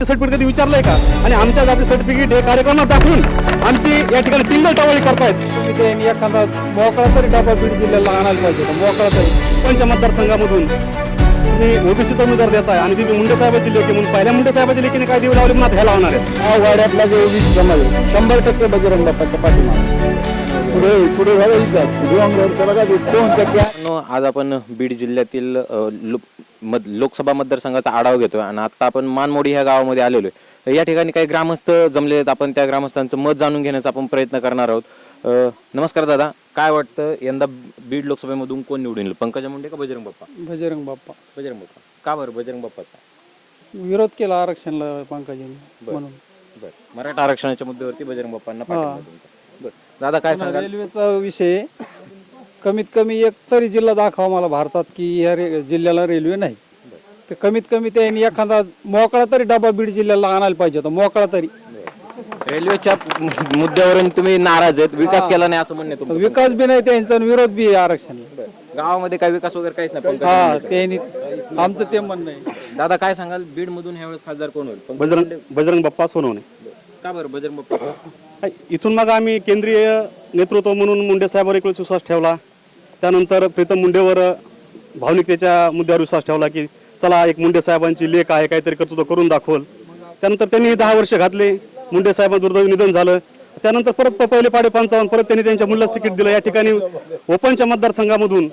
Certificate कधी विचारलंय का? आणि आमच्या जाती सर्टिफिकेट हे कार्यक्रमात दाखवून आमची या ठिकाणी टिंगल टावळी करतायत. तुम्ही ते एखादा मोकळा तरी डबा बीड जिल्ह्याला आणायला पाहिजे मोकळा तरी. पंच मतदारसंघामधून. तुम्ही ओबीसीचा उमेदवार देताय आणि तुम्ही मुंडे साहेबाची लेखी म्हणून पहिल्या मुंडे साहेबाच्या लेखीने काय देऊ लावले म्हणून ह्याला होणार आहे हा वाड्यातला जो ओबीसी समाज आहे, शंभर टक्के बजरंग बाप्पाच्या पाठीमागे. पुढे पुढे झालं आज आपण बीड जिल्ह्यातील मत- लोकसभा मतदारसंघाचा आढावा घेतोय आणि आता आपण मानमोडी ह्या गावामध्ये आलेलो आहे. तर या ठिकाणी काही ग्रामस्थ जमले आहेत आपण त्या ग्रामस्थांचं मत जाणून घेण्याचा आपण प्रयत्न करणार आहोत. अ, नमस्कार दादा. काय वाटतं? यंदा बीड लोकसभेमधून कोण निवडून येईल? पंकजा मुंडे का बजरंग बाप्पा? बजरंग बाप्पा. बजरंग बाप्पा. का बरं बजरंग बाप्पाचा? विरोध केला आरक्षणला पंकजांनी म्हणून. बरं. मराठा आरक्षणाच्या मुद्द्यावरती बजरंग बाप्पांना पाठिंबा तुमचा. बरं. दादा काय सांगाल? रेल्वेचा विषय. कमीत कमी एक तरी जिल्हा दाखवा मला भारतात की या रे जिल्ह्याला रेल्वे नाही. तर कमीत कमी त्यांनी एखादा मोकळा तरी डबा बीड जिल्ह्याला आणायला पाहिजे होता मोकळा तरी. रेल्वेच्या मुद्द्यावरून तुम्ही नाराज आहेत. विकास केला नाही असं म्हणणे तुमचं. विकास बी नाही त्यांचा आणि विरोध बी आहे आरक्षणला. गावामध्ये काय विकास वगैरे काहीच नाही पंकजा हा मुंडे. त्यांनी आमचं ते म्हणणं आहे. दादा काय सांगाल? बीड मधून ह्यावेळेस खासदार कोण होईल? पंकजा बजरंग बजरंग बाप्पा सोनवणे. मुंडे. का बरं बजरंग बाप्पा? इथून मग आम्ही केंद्रीय नेतृत्व म्हणून मुंडे साहेबांवर एक वेळेस विश्वास ठेवला. त्यानंतर प्रीतम मुंडेवर भावनिकतेच्या मुद्द्यावर विश्वास ठेवला की चला एक मुंडे साहेबांची लेख आहे काहीतरी कर्तृत्व करून दाखवल. त्यानंतर त्यांनी दहा वर्ष घातले. मुंडे साहेबांचं दुर्दैवी निधन झालं. त्यानंतर परत पहिले पाडे पंचावन्न परत त्यांनी त्यांच्या मुलास तिकीट दिलं. या ठिकाणी ओपनच्या मतदारसंघामधून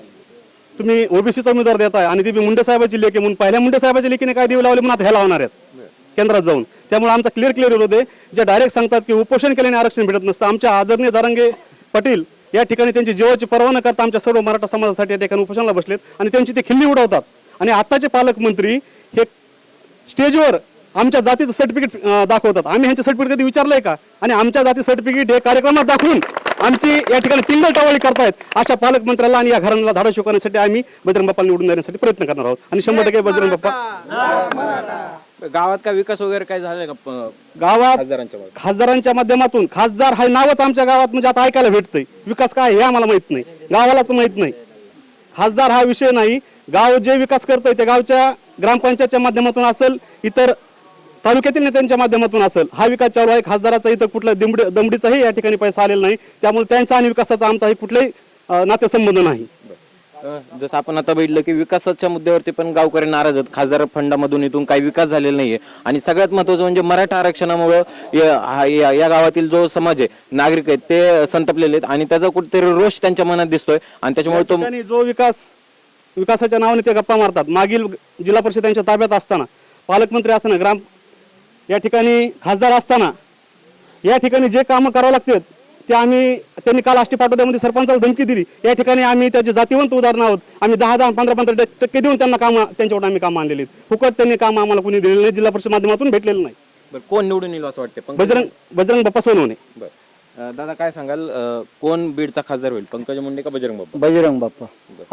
तुम्ही ओबीसीचा उमेदवार देताय आणि ती मुंडे साहेबाची लेखी म्हणून पहिल्या मुंडे साहेबाच्या लेखीने काय देऊ लावले म्हणून आता ह्याला होणार आहेत केंद्रात जाऊन. त्यामुळे आमचा क्लिअर क्लिअर विरोध आहे. जे डायरेक्ट सांगतात की उपोषण केल्याने आरक्षण भेटत नसतं. आमच्या आदरणीय जारंगे पाटील या ठिकाणी त्यांची जीवाची पर्वा न करता आमच्या सर्व मराठा समाजासाठी या ठिकाणी उपोषणाला बसलेत आणि त्यांची ते खिल्ली उडवतात. आणि आताचे पालकमंत्री हे स्टेजवर आमच्या जातीचं सर्टिफिकेट दाखवतात. आम्ही ह्यांचे सर्टिफिकेट कधी विचारलंय का? आणि आमच्या जाती सर्टिफिकेट हे कार्यक्रमात दाखवून आमची या ठिकाणी टिंगल टावळी करतायत. अशा पालकमंत्र्याला आणि या घराण्याला धाडा शिकवण्यासाठी आम्ही बजरंग बाप्पा निवडून देण्यासाठी प्रयत्न करणार आहोत. आणि शंभर टक्के बजरंग बाप्पा गावात काय विकास वगैरे काय झालाय का गावात? खासदारांच्या माध्यमातून खासदार हा नावच आमच्या गावात म्हणजे आता ऐकायला भेटतंय. विकास काय हे आम्हाला माहीत नाही. गावालाच माहीत नाही. खासदार हा विषय नाही. गाव जे विकास करतंय ते गावच्या ग्रामपंचायतच्या माध्यमातून असेल इतर तालुक्यातील नेत्यांच्या माध्यमातून असेल. हा विकास चालू आहे. खासदाराचा इथं कुठला दिमडी दमडीचाही या ठिकाणी पैसा आलेला नाही. त्यामुळे त्यांचा आणि विकासाचा आमचाही कुठलाही नातेसंबंध नाही. जसं आपण आता बघितलं की विकासाच्या मुद्द्यावरती पण गावकरी नाराज आहेत. खासदार फंडामधून इथून काही विकास झालेला नाहीये. आणि सगळ्यात महत्वाचं म्हणजे मराठा आरक्षणामुळे या गावातील जो समाज आहे नागरिक आहेत ते संतपलेले आहेत. आणि त्याचा कुठेतरी रोष त्यांच्या मनात दिसतोय. आणि त्याच्यामुळे तो जो विकास विकासाच्या नावाने ते गप्पा मारतात. मागील जिल्हा परिषद त्यांच्या ताब्यात असताना पालकमंत्री असताना ग्राम या ठिकाणी खासदार असताना या ठिकाणी जे कामं करावं लागतात ते आम्ही त्यांनी काल आष्टी पाटोद्यामध्ये सरपंचाला धमकी दिली. या ठिकाणी आम्ही त्याचे जातीवंत उदाहरण आहोत. आम्ही दहा दहा पंधरा पंधरा टक्के देऊन त्यांना कामं त्यांच्याकडून आम्ही कामं आणलेली. फुकट त्यांनी कामं आम्हाला कोणी दिलेली नाही जिल्हा परिषद माध्यमातून भेटलेलं नाही. बरं, कोण निवडून येईल असं वाटतं बजरंग बजरंग बाप्पा सोनवणे. बरं. दादा काय सांगाल? कोण बीडचा खासदार होईल? पंकजा मुंडे का बजरंग बाप्पा? बजरंग बाप्पा.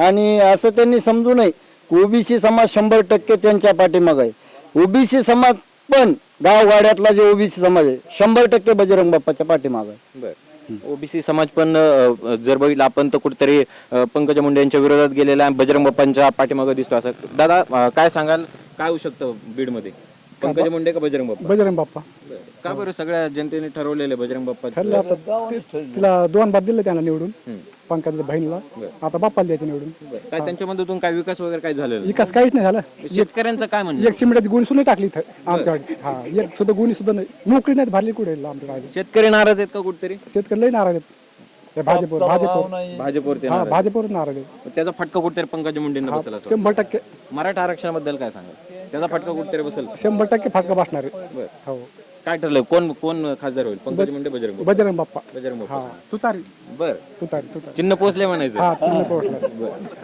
आणि असं त्यांनी समजू नये ओबीसी समाज शंभर टक्के त्यांच्या पाठीमाग आहे. ओबीसी समाज पण गावगाड्यातला जे ओबीसी समाज आहे शंभर टक्के बजरंग बाप्पाच्या पाठीमाग आहे. बर. ओबीसी समाज पण अ, जर बघितलं आपण तर कुठेतरी अ, पंकजा मुंडे यांच्या विरोधात गेलेला आहे बजरंग बाप्पांच्या पाठीमागे दिसतो असं. दादा अ, काय सांगाल? काय होऊ शकतं बीडमध्ये पंकजा मुंडे का बजरंग बाप्पा? बजरंग बाप्पा. का बरं सगळ्या जनतेने ठरवलेलं बजरंग बाप्पा? ठरलं आता ते- तिला दोन बार दिलं त्यांना निवडून. पंकजाच्या बहिणीला. आता बाप्पाला द्यायचे निवडून. काय त्यांच्या मधून काय विकास वगैरे काय झालेलं नाही? विकास काहीच नाही झाला. शेतकऱ्यांचं काय म्हणणं? एक सिमेंटाची गुण सुद्धा टाकली इथं आमच्याकडे हा एक सुद्धा गुणी सुद्धा नाही. नोकरी नाही भरली कुठे आमच्या शेतकरी नाराज आहेत का कुठेतरी? शेतकरी लई नाराज आहेत. हे भाजपवर भाजपवर. भाजपवर ते हा नाराज भाजपवर नाराज आहेत. आहेत. त्याचा फटका कुठेतरी पंकजा मुंडेंना बसेल शंभर टक्के. मराठा आरक्षणाबद्दल काय सांगाल? त्याचा फटका कुठेतरी बसेल. शंभर टक्के फटका बसणार आहे. बरं. हो. काय ठरलं? कोण कोण खासदार होईल? पंकजा मुंडे बजरंग बाप्पा? बजरंग बाप्पा. बजरंग बाप्पा. तुतारी. बर. तुतारी तुतारी. चिन्ह पोचले म्हणायचं. हा चिन्ह पोहोचला.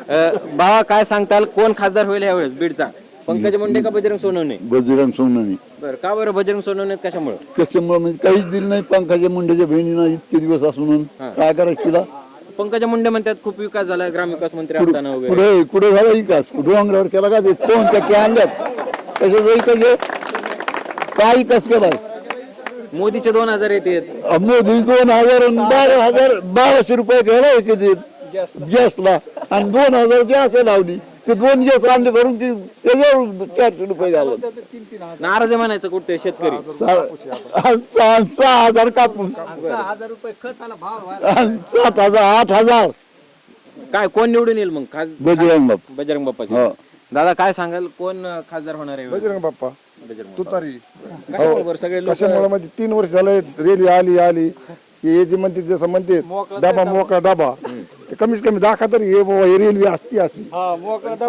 अ, बाबा काय सांगताल? कोण खासदार होईल यावेळेस बीडचा? पंकज मुंडे का बजरंग सोनवणे? बजरंग सोनवणे. बर. का बरं बजरंग सोनवणे? कशामुळे? कशामुळे? म्हणजे काहीच दिलं नाही पंकजा मुंडेच्या बहिणीनं इतके दिवस असून. काय करायचं तिला? पंकजा मुंडे म्हणतात खूप विकास झाला ग्रामविकास मंत्री असताना वगैरे. पुढे पुढे झाला विकास? डोंगरावर केला का ते? कोण? टक्के आणल्यात कशाचा विकास काय विकास केलाय? मोदीचे दोन हजार येतात मोदी दोन हजार आणि बारा हजार बाराशे रुपये घ्यायला किती गॅसला आणि दोन हजारची असं लावली. ते दोन दिवस आणले भरून ते त्याच्यावर चारशे रुपये झालं. नाराज आहे म्हणायचं कुठे शेतकरी. सहा हजार कापूस सात हजार आठ हजार. काय कोण निवडून येईल मग? खास बजरंग बाप बजरंग बाप्पाची हो. दादा काय सांगाल? कोण अं, खासदार होणार आहे? बजरंग बाप्पा. बजरंग तुतारी. कशामुळे बरं? सगळे लोक कशामुळे? म्हणजे तीन वर्ष झालं रेल्वे आली आली. हे जे म्हणते जसं म्हणते डबा मोकळा डबा. ते कमीत कमी दाखा तरी हे बाबा ही रेल्वे असती अशी हा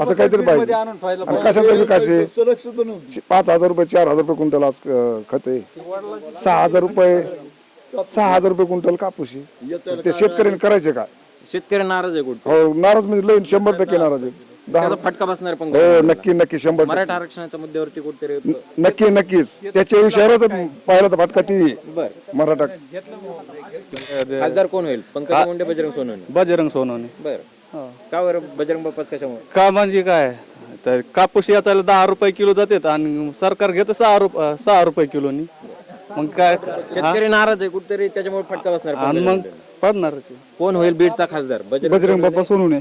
असं काहीतरी मध्ये पाहिजे. आणि कशाचा विकास आहे पाच हजार रुपये चार हजार रुपये क्विंटल आज अं, खत आहे. सहा हजार रुपये सहा हजार रुपये क्विंटल कापूस आहे. ते शेतकऱ्यांनी करायचे का? शेतकरी नाराज आहे कुठे? हो नाराज म्हणजे लई शंभर टक्के नाराज आहे. त्याचा फटका बसणार पण हो नक्की नक्की. शंभर टक्के. मराठा आरक्षणाच्या मुद्द्यावरती कुठेतरी नक्की नक्कीच. त्याच्या विषयावर पाहिलं तर फटका टी बर. मराठा खासदार कोण होईल? पंकजा मुंडे बजरंग सोनवणे? बजरंग सोनवणे. बर. का बरं? बजरंग बाप्पाच कशामुळे? का म्हणजे काय? तर कापूस याचायला दहा रुपये किलो जातात आणि सरकार घेतं सहा रुपये सहा रुपये किलोनी. मग काय? शेतकरी नाराज आहे कुठेतरी त्याच्यामुळे फटका बसणार आणि मग. पडणार ते. कोण होईल बीडचा खासदार? बजरंग बजरंग बाप्पा सोनूने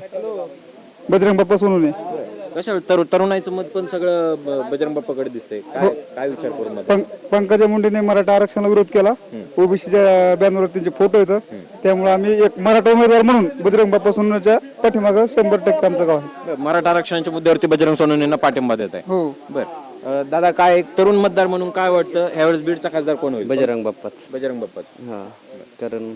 बजरंग बाप्पा सोनूने कशावर तरु तरुणाईचं मत पण सगळं ब- बजरंग बाप्पाकडे दिसतंय. काय काय विचार करून मत पंकजा मुंडेने मराठा आरक्षणाला विरोध केला. ओबीसीच्या बॅनरवर त्यांचे फोटो येतात त्यामुळे आम्ही एक मराठा उमेदवार म्हणून बजरंग बाप्पा सोनूच्या पाठीमागं शंभर टक्के आमचं गाव आहे. बरं, मराठा आरक्षणाच्या मुद्द्यावरती बजरंग सोनवणेंना पाठिंबा देत आहे. हो. बर. अं, दादा काय एक तरुण मतदार म्हणून काय वाटतं? ह्यावेळेस बीडचा खासदार कोण होईल? बजरंग बाप्पाच. बजरंग बाप्पा हा कारण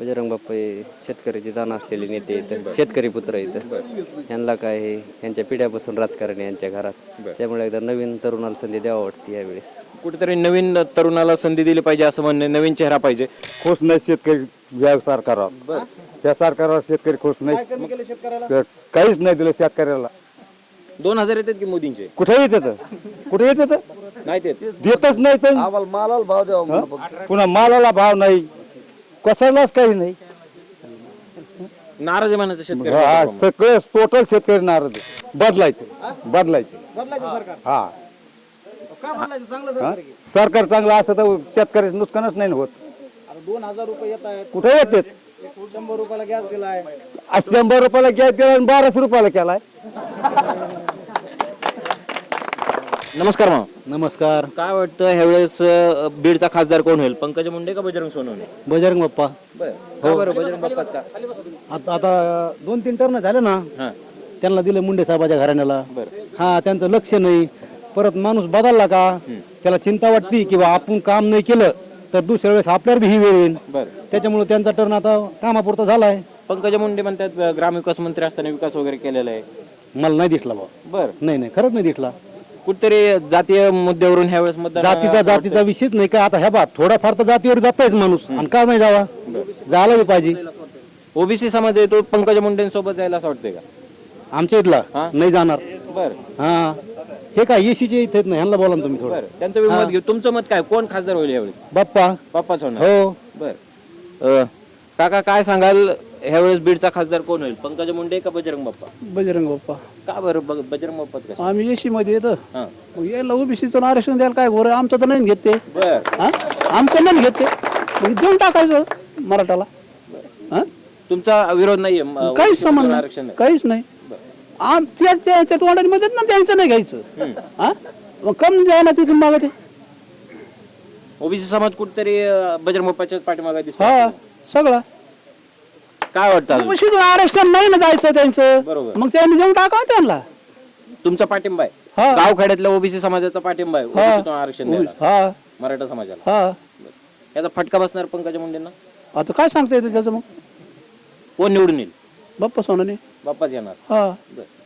बजरंग बाप्पा हे शेतकऱ्याची जाण असलेले नेते आहेत शेतकरी पुत्र आहेत. यांना काय हे यांच्या पिढ्यापासून राजकारण आहे यांच्या घरात. त्यामुळे एकदा नवीन तरुणाला संधी द्यावा वाटते यावेळेस. कुठेतरी नवीन तरुणाला संधी दिली पाहिजे असं म्हणणे नवीन चेहरा पाहिजे. खुश नाही शेतकरी या सरकारवर त्या सरकारवर शेतकरी खुश नाही. काहीच नाही दिलं शेतकऱ्याला. दोन हजार येतात की मोदींचे? कुठे येत कुठे येत. नाही देतच नाही तर मालाला भाव द्यावा? पुन्हा मालाला भाव नाही. कशालाच काही नाही. नाराज आहे म्हणायचं शेतकरी हा सगळं टोटल शेतकरी नाराज आहे. बदलायचं बदलायचं. हा. हा? सरकार चांगलं असतं तर शेतकऱ्याचं नुकसानच नाही होत. दोन हजार रुपये येत आहेत. कुठे येते शंभर रुपयाला गॅस दिलाय. शंभर रुपयाला गॅस दिला आणि बाराशे रुपयाला केलाय. नमस्कार मामा. नमस्कार. काय वाटतं ह्यावेळेस अं, बीडचा खासदार कोण होईल? पंकजा मुंडे का बजरंग सोनवणे? बजरंग बाप्पा. बरं. का बरं बजरंग बाप्पाच का? आता आता दोन तीन टर्न झाले ना हा. त्यांना दिलं मुंडे साहेबाच्या घराण्याला. बरं. हा त्यांचं लक्ष नाही. परत माणूस बदलला का त्याला चिंता वाटती की बा आपण काम नाही केलं तर दुसऱ्या वेळेस आपल्यावर बी ही वेळ येईल. बरं. त्याच्यामुळे त्यांचा टर्न आता कामापुरता झालाय. पंकजा मुंडे म्हणतात अं, ग्रामविकास मंत्री असताना विकास वगैरे केलेला आहे. मला नाही दिसला बा बरं. नाही नाही खरंच नाही दिसला. कुठेतरी जातीय मुद्द्यावरून ह्यावेळेस मतदान जातीचा जातीचा विषयच नाही का? आता ह्या बा थोडाफार तर जातीवर जातोयच माणूस. आणि का नाही जावा? जायला बी पाहिजे. ओबीसी समाज आहे तो पंकजा मुंडेंसोबत जायला असं वाटतंय का? आमच्या इथला नाही जाणार. बरं. हा. हे काय एसीचे इथे नाही ह्यांना बोला ना तुम्ही थोडं. त्यांचं बी मत घेऊ. तुमचं मत काय? कोण खासदार होईल यावेळेस? बाप्पा. बाप्पाच होणार. हो. बर. अ, काका काय सांगाल? ह्यावेळेस बीडचा खासदार कोण होईल? पंकजा मुंडे का बजरंग बाप्पा? बजरंग बाप्पा. का बरं बजरंग बाप्पाच का आम्ही एसी मध्ये येतो. हा. मग यायला ओबीसीचं आरक्षण द्यायला काय घोर आमचं तर नाही घेत बर. हा? आमचं नाही घेत मग देऊन टाकायचं मराठाला. हा? तुमचा विरोध नाहीये म- काहीच संबंध आरक्षण नाही. काहीच नाही. आम त्या त्या त्या तोंडामध्ये ना त्यांचं नाही घ्यायचं. हा? मग कम द्यायला तिथून मागं ते. ओबीसी समाज कुठतरी बजरंग बाप्पाच्याच पाठीमागे दिसतो हा सगळं. काय वाटतं अजून? आरक्षण नाही ना जायचं त्यांचं. बरोबर. मग त्यांनी देऊन टाकावं त्यांना. तुमचा पाठिंबा हा. आहे गावखेड्यातल्या ओबीसी समाजाचा पाठिंबा आहे. आरक्षण द्यायला. हा. मराठा समाजाला. हा. याचा फटका बसणार पंकजा मुंडेंना? आता काय सांगता येतं त्याचं मग? कोण निवडून येईल? बाप्पा सोनाने. बाप्पाच येणार. हा. बरं.